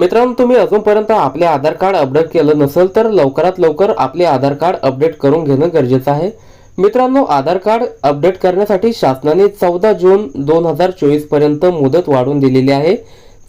मित्रांनो तुम्ही अजूनपर्यंत आपले आधार कार्ड अपडेट केलं नसेल तर लवकरात लवकर आपले आधार कार्ड अपडेट करून घेणं गरजेचं आहे. मित्रांनो आधार कार्ड अपडेट करण्यासाठी शासनाने चौदा जून दोन हजार चोवीसपर्यंत मुदत वाढवून दिलेली आहे.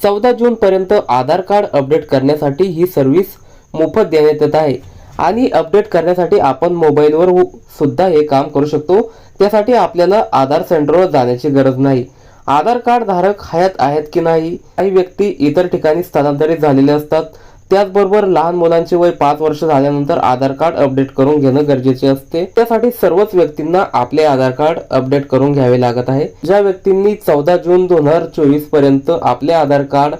चौदा जून पर्यंत आधार कार्ड अपडेट करण्यासाठी ही सर्व्हिस मोफत देण्यात येत आहे. आणि अपडेट करण्यासाठी आपण मोबाईलवर सुद्धा हे काम करू शकतो. त्यासाठी आपल्याला आधार सेंटरवर जाण्याची गरज नाही. आधार कार्ड धारक हयात आहेत की नाही काही व्यक्ती इतर ठिकाणी स्थलांतरित झालेले असतात. त्याचबरोबर लहान मुलांचे वय पाच वर्ष झाल्यानंतर आधार कार्ड अपडेट करून घेणं गरजेचे असते. त्यासाठी सर्वच व्यक्तींना आपले आधार कार्ड अपडेट करून घ्यावे लागत आहे. ज्या व्यक्तींनी चौदा जून दोन हजार चोवीसपर्यंत आपले आधार कार्ड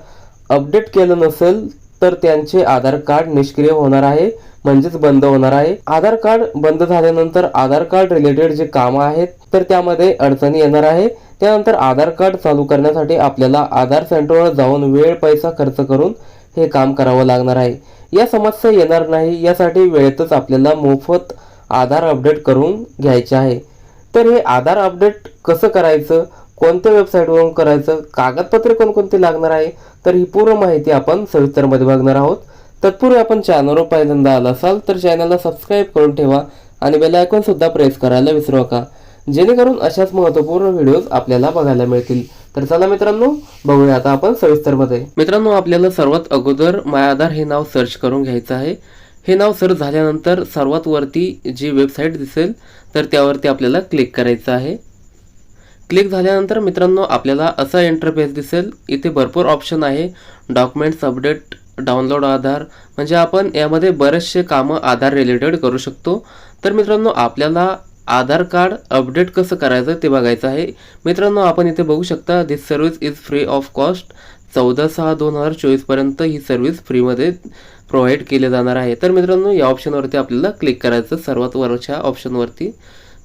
अपडेट केलं नसेल तर त्यांचे आधार कार्ड निष्क्रिय होणार आहे. म्हणजेच बंद होणार आहे. आधार कार्ड बंद झाल्यानंतर आधार कार्ड रिलेटेड जे कामं आहेत तर त्यामध्ये अडचणी येणार आहे. त्यानंतर आधार कार्ड चालू करण्यासाठी आपल्याला आधार सेंटरवर जाऊन वेळ पैसा खर्च करून हे काम करावं लागणार आहे. या समस्या येणार नाही यासाठी वेळेतच आपल्याला मोफत आधार अपडेट करून घ्यायचे आहे. तर हे आधार अपडेट कसं करायचं कोणत्या वेबसाईटवरून करायचं कागदपत्रे कोणकोणती लागणार आहे तर ही पूर्ण माहिती आपण सविस्तरमध्ये बघणार आहोत. तत्पूर्वी आपण चॅनलवर पहिल्यांदा आला असाल तर चॅनलला सबस्क्राईब करून ठेवा आणि बेल आयकॉन सुद्धा प्रेस करायला विसरू नका. जेणेकरून अशाच महत्त्वपूर्ण व्हिडिओज आपल्याला बघायला मिळतील. तर चला मित्रांनो बघूया आता आपण सविस्तरमध्ये. मित्रांनो आपल्याला सर्वात अगोदर माय आधार हे नाव सर्च करून घ्यायचं आहे. हे नाव सर्च झाल्यानंतर सर्वात वरती जी वेबसाईट दिसेल तर त्यावरती आपल्याला क्लिक करायचं आहे. क्लिक झाल्यानंतर मित्रांनो आपल्याला असा इंटरफेस दिसेल. इथे भरपूर ऑप्शन आहे. Documents update download Aadhaar. म्हणजे आपण यामध्ये बरेचसे कामं आधार रिलेटेड करू शकतो. तर मित्रांनो आपल्याला आधार कार्ड अपडेट कसं करायचं ते बघायचं आहे. मित्रांनो आपण इथे बघू शकता this service is free of cost चौदा सहा दोन हजार चोवीसपर्यंत ही सर्व्हिस फ्रीमध्ये प्रोव्हाइड केली जाणार आहे. तर मित्रांनो या ऑप्शनवरती आपल्याला क्लिक करायचं सर्वात वरच्या ऑप्शनवरती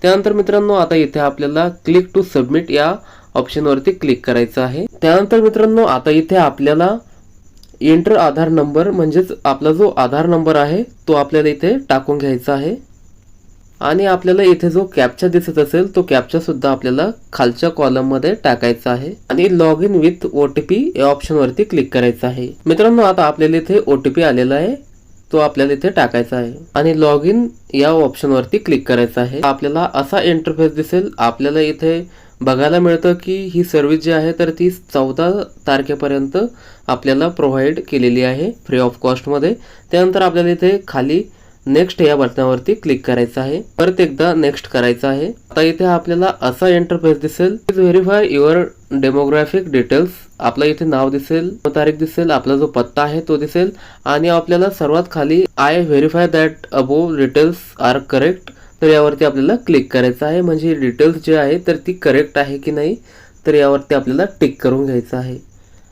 त्यानंतर मित्रांनो आता इथे आपल्याला क्लिक टू सबमिट या ऑप्शनवरती क्लिक करायचं आहे. त्यानंतर मित्रांनो आता इथे आपल्याला एंटर आधार नंबर म्हणजेच आपला जो आधार नंबर आहे तो आपल्याला इथे टाकून घ्यायचा आहे. आणि आपल्याला इथे जो कॅप्चा दिसत असेल तो कॅप्चा सुद्धा आपल्याला खालच्या कॉलममध्ये टाकायचा आहे. आणि log in with O T P या ऑप्शनवरती क्लिक करायचं आहे. मित्रांनो आता आपल्याला इथे ओ टी पी आलेला आहे. तो आपल्याला इथे टाकायचा आहे. आणि लॉग इन या ऑप्शनवरती क्लिक करायचं आहे. आपल्याला असा इंटरफेस दिसेल. आपल्याला इथे बघायला मिळतं की ही सर्व्हिस जी आहे तर ती चौदा तारखेपर्यंत आपल्याला प्रोव्हाइड केलेली आहे फ्री ऑफ कॉस्टमध्ये त्यानंतर आपल्याला इथे खाली नेक्स्ट या बटनावरती क्लिक करायचं आहे. परत एकदा नेक्स्ट करायचं आहे. आता इथे आपल्याला असा इंटरफेस दिसेल. व्हेरीफाय युअर डेमोग्राफिक डिटेल्स आपलं इथे नाव दिसेल तारीख दिसेल आपला जो पत्ता आहे तो दिसेल. आणि आपल्याला सर्वात खाली I verify that above details are correct तर यावरती आपल्याला क्लिक करायचं आहे. म्हणजे डिटेल्स जे आहे तर ती करेक्ट आहे की नाही तर यावरती आपल्याला टिक करून घ्यायचं आहे.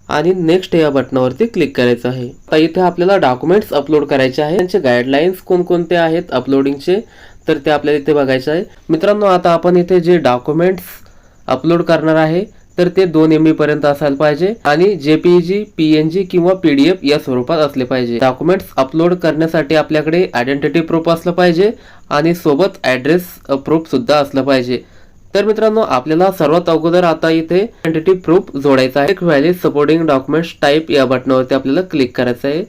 आणि नेक्स्ट या बटनावरती क्लिक करायचं आहे. आता इथे आपल्याला डॉक्युमेंट्स अपलोड करायचे आहे. त्यांचे गाईडलाईन्स कोणकोणते आहेत अपलोडिंगचे तर ते आपल्याला इथे बघायचे आहे. मित्रांनो आता आपण इथे जे डॉक्युमेंट्स अपलोड करणार आहे तर ते दोन एम बी पर्यंत असायला पाहिजे आणि जेपीजी पीएनजी किंवा पीडीएफ या स्वरूपात असले पाहिजे. डॉक्युमेंट्स अपलोड करण्यासाठी आपल्याकडे आयडेंटिटी प्रूफ असलं पाहिजे आणि सोबत ऍड्रेस प्रूफ सुद्धा असलं पाहिजे. तर मित्रांनो आपल्याला सर्वात अगोदर आता इथे आयडेंटिटी प्रूफ जोडायचा आहे. व्हॅलिड सपोर्टिंग डॉक्युमेंट्स टाईप या बटनावरती आपल्याला क्लिक करायचं आहे.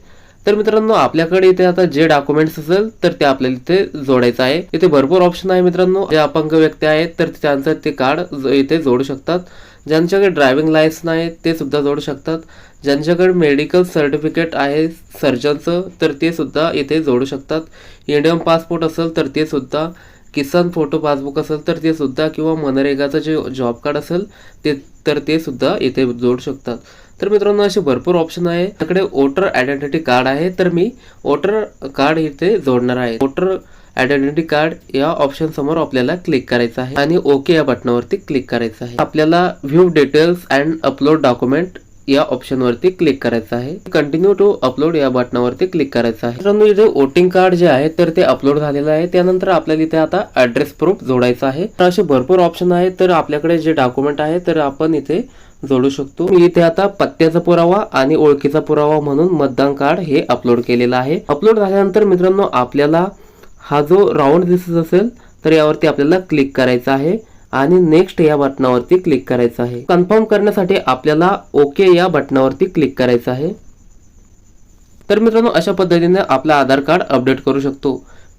तर मित्रांनो आपल्याकडे इथे आता जे डॉक्युमेंट्स असेल तर ते आपल्याला इथे जोडायचं आहे. इथे भरपूर ऑप्शन आहे मित्रांनो. जे अपंग व्यक्ती आहेत तर त्यांचं ते कार्ड इथे जोडू शकतात. ज्यांच्याकडे ड्रायव्हिंग लायसन आहे ते सुद्धा जोडू शकतात. ज्यांच्याकडे मेडिकल सर्टिफिकेट आहे सर्जनचं तर ते सुद्धा इथे जोडू शकतात. इंडियन पासपोर्ट असेल तर ते सुद्धा. किसान फोटो पासबुक असेल तर ते सुद्धा. किंवा मनरेगाचं जे जॉब कार्ड असेल ते तर ते सुद्धा इथे जोडू शकतात. तर मित्रांनो असे भरपूर ऑप्शन आहे. त्याकडे वोटर आयडेंटिटी कार्ड आहे तर मी वोटर कार्ड इथे जोडणार आहे. वोटर आयडेंटिटी कार्ड या ऑप्शन समोर आपल्याला क्लिक करायचं आहे आणि ओके या बटनावरती क्लिक करायचं आहे. आपल्याला view details and upload document या ऑप्शन वरती क्लिक करायचं आहे. कंटिन्यू टू अपलोड या बटनावरती क्लिक करायचं आहे. मित्रांनो इथे वोटिंग कार्ड जे आहे तर ते अपलोड झालेलं आहे. त्यानंतर आपल्याला इथे आता ऍड्रेस प्रूफ जोडायचं आहे. तर असे भरपूर ऑप्शन आहेत तर आपल्याकडे जे डॉक्युमेंट आहे तर आपण इथे जोडू शकतो. मी इथे आता पत्त्याचा पुरावा आणि ओळखीचा पुरावा म्हणून मतदान कार्ड हे अपलोड केलेलं आहे. अपलोड झाल्यानंतर मित्रांनो आपल्याला हा जो राऊंड दिसत असेल तर यावरती आपल्याला क्लिक करायचं आहे आणि नेक्स्ट या बटनावरती क्लिक करायचं आहे. कन्फर्म करण्यासाठी आपल्याला ओके या बटनावरती क्लिक करायचं आहे. तर मित्रांनो अशा पद्धतीने आपलं आधार कार्ड अपडेट करू शकतो.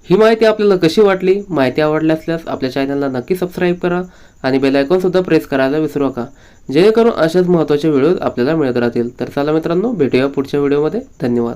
ही माहिती आपल्याला कशी वाटली? माहिती आवडली असल्यास आपल्या चॅनलला नक्की सबस्क्राईब करा आणि बेल सुद्धा प्रेस करायला विसरू नका. जेणेकरून अशाच महत्त्वाचे व्हिडिओ आपल्याला मिळत राहतील. तर चला मित्रांनो भेटूया पुढच्या व्हिडिओमध्ये धन्यवाद.